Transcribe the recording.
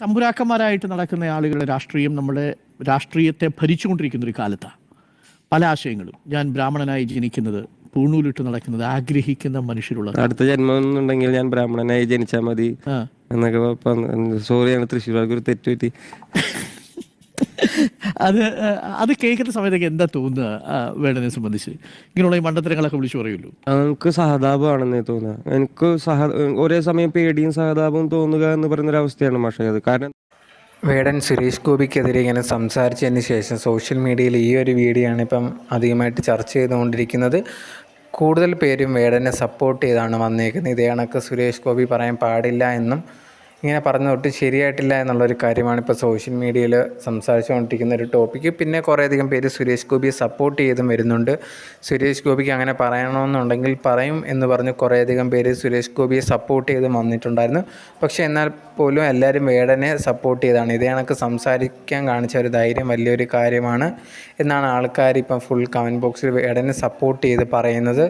തമ്പുരാക്കന്മാരായിട്ട് നടക്കുന്ന ആളുകളുടെ രാഷ്ട്രീയം നമ്മുടെ രാഷ്ട്രീയത്തെ ഭരിച്ചുകൊണ്ടിരിക്കുന്ന ഒരു കാലത്താണ് പല ആശയങ്ങളും. ഞാൻ ബ്രാഹ്മണനായി ജനിക്കുന്നത് പൂണൂലിട്ട് നടക്കുന്നത് ആഗ്രഹിക്കുന്ന മനുഷ്യരുള്ള അടുത്ത ജന്മം എന്നുണ്ടെങ്കിൽ ഞാൻ ബ്രാഹ്മണനായി ജനിച്ചാൽ മതി എന്നൊക്കെ സോറിയാണ് തൃശ്ശൂർക്ക് ഒരു തെറ്റ് പറ്റി. അത് അത് കേൾക്കുന്ന സമയത്തൊക്കെ എന്താ തോന്നുക വേണതിനെ വേടനെ സംബന്ധിച്ച്? ഇങ്ങനെയുള്ള ഈ മണ്ടത്തരങ്ങളൊക്കെ വിളിച്ചു പറയുമല്ലോ. അത് നമുക്ക് സഹതാപമാണെന്നേ തോന്നുക. എനിക്ക് സഹ ഒരേ സമയം പേടിയും സഹതാപവും തോന്നുക എന്ന് പറയുന്ന ഒരു അവസ്ഥയാണ് പക്ഷേ അത്. കാരണം വേടൻ സുരേഷ് ഗോപിക്കെതിരെ ഇങ്ങനെ സംസാരിച്ചതിന് ശേഷം സോഷ്യൽ മീഡിയയിൽ ഈ ഒരു വീഡിയോ ആണ് ഇപ്പം അധികമായിട്ട് ചർച്ച ചെയ്തുകൊണ്ടിരിക്കുന്നത്. കൂടുതൽ പേരും വേടനെ സപ്പോർട്ട് ചെയ്താണ് വന്നേക്കുന്നത്. ഇതേ കണക്ക് സുരേഷ് ഗോപി പറയാൻ പാടില്ല എന്നും ഇങ്ങനെ പറഞ്ഞ തൊട്ട് ശരിയായിട്ടില്ല എന്നുള്ളൊരു കാര്യമാണ് ഇപ്പോൾ സോഷ്യൽ മീഡിയയിൽ സംസാരിച്ചുകൊണ്ടിരിക്കുന്ന ഒരു ടോപ്പിക്ക് പിന്നെ കുറേയധികം പേര് സുരേഷ് ഗോപിയെ സപ്പോർട്ട് ചെയ്തും വരുന്നുണ്ട്. സുരേഷ് ഗോപിക്ക് അങ്ങനെ പറയണമെന്നുണ്ടെങ്കിൽ പറയും എന്ന് പറഞ്ഞ് കുറേയധികം പേര് സുരേഷ് ഗോപിയെ സപ്പോർട്ട് ചെയ്തും വന്നിട്ടുണ്ടായിരുന്നു. പക്ഷേ എന്നാൽ പോലും എല്ലാവരും വേടനെ സപ്പോർട്ട് ചെയ്താണ്. ഇതേ കണക്ക് സംസാരിക്കാൻ കാണിച്ച ഒരു ധൈര്യം വലിയൊരു കാര്യമാണ്. എന്നാണ് ആൾക്കാർ ഇപ്പം ഫുൾ കമന്റ് ബോക്സിൽ വേടനെ സപ്പോർട്ട് ചെയ്ത് പറയുന്നത്.